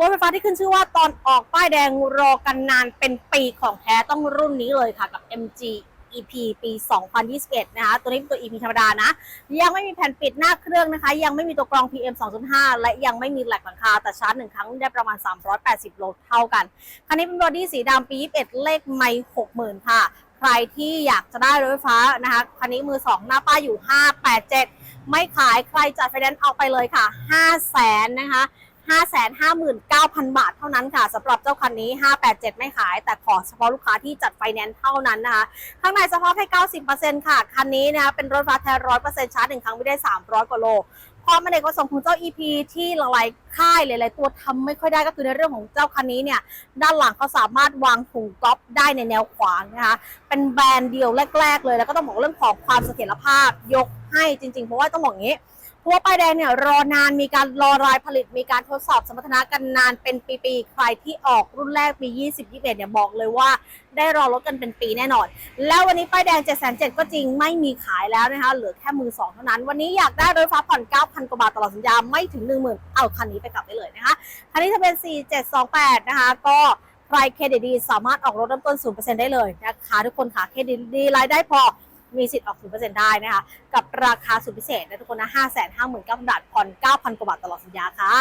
รถไฟฟ้าที่ขึ้นชื่อว่าตอนออกป้ายแดงรอกันนานเป็นปีของแท้ต้องรุ่นนี้เลยค่ะกับ MG EP ปี 2021 นะคะ ตัวนี้เป็นตัว EP ธรรมดานะ ยังไม่มีแผ่นปิดหน้าเครื่องนะคะ ยังไม่มีตัวกรอง PM 2.5 และยังไม่มีแหลกหลังคา แต่ชาร์จหนึ่งครั้งได้ประมาณ 380 โลเท่ากัน คันนี้เป็นบอดี้สีดำปี 21 เลขไม่60,000 ค่ะ ใครที่อยากจะได้รถไฟฟ้านะคะ คันนี้มือ 2 หน้าป้ายอยู่ 587 ไม่ขายใครจัดไฟแนนซ์เอาไปเลยค่ะ5แสนนะคะ 559,000 บาทเท่านั้นค่ะสำหรับเจ้าคันนี้ 587 ไม่ขาย แต่ขอเฉพาะลูกค้าที่จัดไฟแนนซ์เท่านั้นนะคะ ข้างในสภาพให้ 90%ค่ะ คันนี้นะคะเป็นรถฟ้าแท้ร้อยเปอร์เซ็นต์ชาร์จหนึ่งครั้งไม่ได้ 300 กว่าโลความเป็นกประสงค์ของเจ้า EP ที่หลายๆค่ายหลายๆตัวทำไม่ค่อยได้ก็คือในเรื่องของเจ้าคันนี้เนี่ย ด้านหลังเขาสามารถวางถุงก๊อปได้ในแนวขวางนะคะเป็นแบรนด์เดียวแรก ๆ เลยแล้วก็ต้องบอกเรื่องของความเสถียรภาพยกให้จริงๆ เพราะว่าต้องบอกอย่างนี้ เพราะว่าป้ายแดงเนี่ยรอนานมีการรอรายผลิตมีการทดสอบสมรรถนะกันนานเป็นปีๆ ใครที่ออกรุ่นแรกปี 20 21เนี่ยบอกเลยว่า ได้รอรถกันเป็นปีแน่นอน แล้ววันนี้ป้ายแดง 7 7 0 0ก็จริงไม่มีขายแล้วนะคะเหลือแค่มือสองเท่านั้น วันนี้อยากได้รถไฟฟ้าผ่อน 9,000 กว่าบาทตลอดสัญญาไม่ถึง 10,000 เอาคันนี้ไปกลับได้เลยนะคะคันนี้จะเป็น 4728 นะคะก็ใครเครดิตดีสามารถออกรถเริ่มต้น 0%ได้เลยนะคะทุกคนค่ะเครดิตดีรายได้พอ มีสิทธิ์ออก 0%ได้นะคะ กับราคาสุดพิเศษนะทุกคนนะ5 5 9 0 0 0บาทผ่อน 9,000 กว่าบาทตลอดสัญญาค่ะ